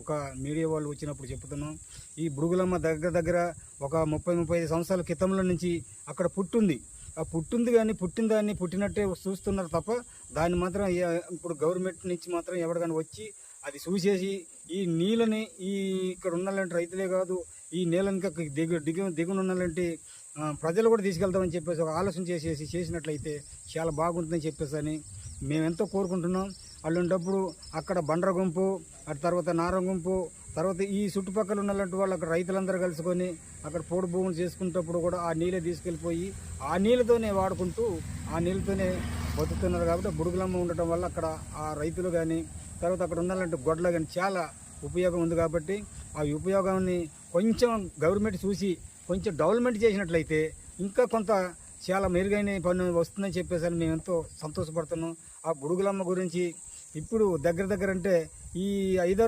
ఒక మీడియా వాళ్ళు వచ్చినప్పుడు చెప్తున్నాం. ఈ బుడుగులమ్మ దగ్గర దగ్గర ఒక ముప్పై ముప్పై ఐదు సంవత్సరాల క్రితంలో నుంచి అక్కడ పుట్టుంది. ఆ పుట్టింది కానీ పుట్టిన దాన్ని పుట్టినట్టే చూస్తున్నారు తప్ప దాన్ని మాత్రం ఇప్పుడు గవర్నమెంట్ నుంచి మాత్రం ఎవరికైనా వచ్చి అది చూసేసి ఈ నీళ్ళని ఈ ఇక్కడ ఉన్నలాంటి రైతులే కాదు ఈ నీళ్ళని దిగు దిగు దిగున ఉన్నలాంటి ప్రజలు కూడా తీసుకెళ్తామని చెప్పేసి ఒక ఆలోచన చేసేసి చేసినట్లయితే చాలా బాగుంటుందని చెప్పేసి అని మేమెంతో కోరుకుంటున్నాం. అల్లుంటప్పుడు అక్కడ బండ్ర గుంపు అటు తర్వాత నారం గుంపు తర్వాత ఈ చుట్టుపక్కల ఉన్నటువంటి వాళ్ళు అక్కడ రైతులందరూ కలుసుకొని అక్కడ పోడు భూములు చేసుకునేటప్పుడు కూడా ఆ నీళ్ళే తీసుకెళ్ళిపోయి ఆ నీళ్ళతోనే వాడుకుంటూ ఆ నీళ్ళతోనే బతుకుతున్నారు కాబట్టి బుడుగులమ్మ ఉండటం వల్ల అక్కడ ఆ రైతులు కానీ తర్వాత అక్కడ ఉన్నలాంటి గొడ్లు కానీ చాలా ఉపయోగం ఉంది కాబట్టి ఆ ఉపయోగాన్ని కొంచెం గవర్నమెంట్ చూసి కొంచెం డెవలప్మెంట్ చేసినట్లయితే ఇంకా కొంత చాలా మెరుగైన పని వస్తుందని చెప్పేసి అని మేము ఎంతో సంతోషపడుతున్నాం. ఆ బుడుగులమ్మ గురించి ఇప్పుడు దగ్గర దగ్గర అంటే ఈ ఐదారు